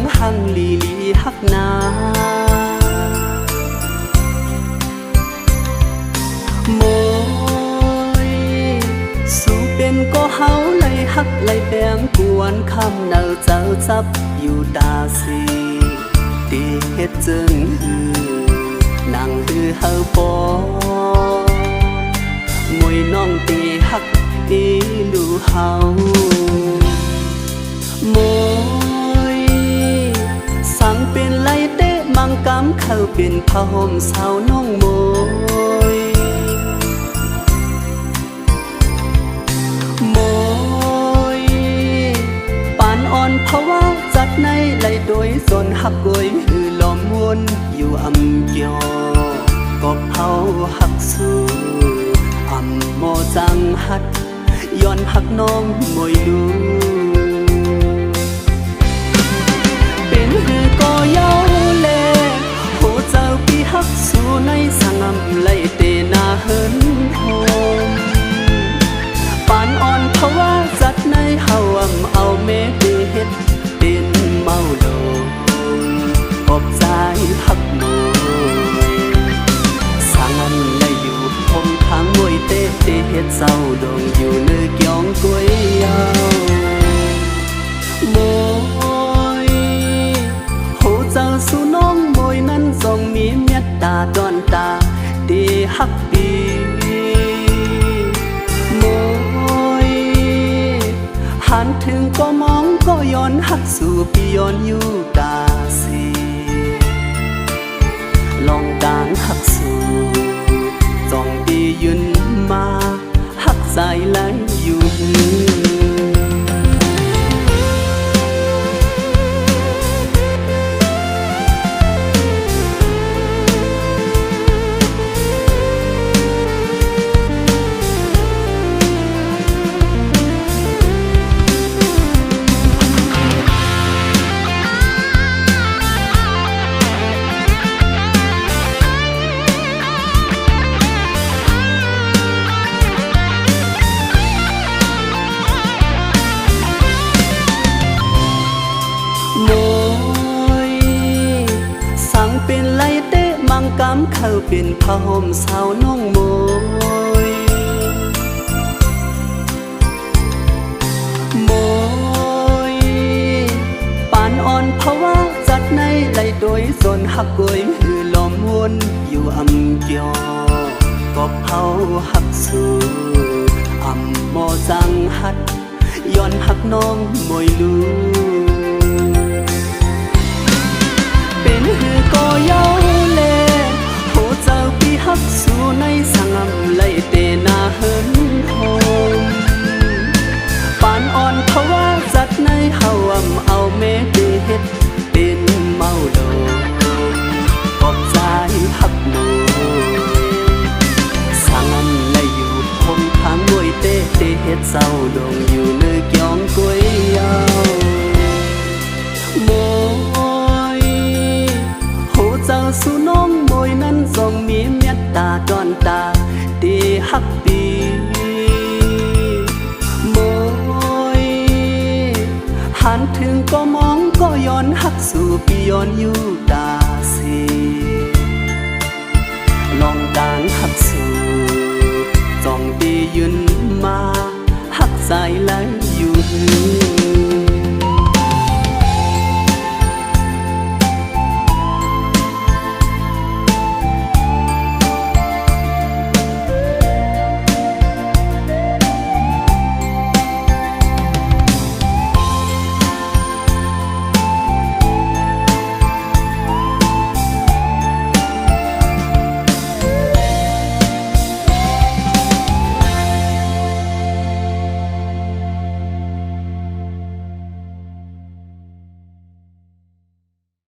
มหังลีลีฮักนา โมยสูเป็นก็เฮาเลยฮักเลยแปมกวนคำเนาเจ้าจับอยู่ตาสีตีเฮ็ดจึงฮือนังหือเฮาปอมวยน้องตีฮักอีลูเฮา more thâu biển pha hôm sao nong môi. Môi bán on power giặt nay lại đôi dồn hắc gối hư lò muôn yêu âm kiều có phao hắc su âm mò răng hắt yon hắc nong môi lưu สู่ปีย้อนอยู่ตาสีลองกางหักสู่จองปียืนมาหักใจไหล เข้าเป็นผ้าห่มสาวน้องโมยโมยปานอ่อนเพราว่าจัดในไหลโดยส่วนหักกวยหือลอมวนอยู่อำเกียวก็เผาหักสู่อำโมจังหัดย้อนหักน้องมวยลู sau đồ nhiều nơi kion cuối ao môi hô sang su non môi năn dòng mi mét ta đoàn ta tê hắc tì môi hàn thương có mong có yon hắc su pion yu ta xì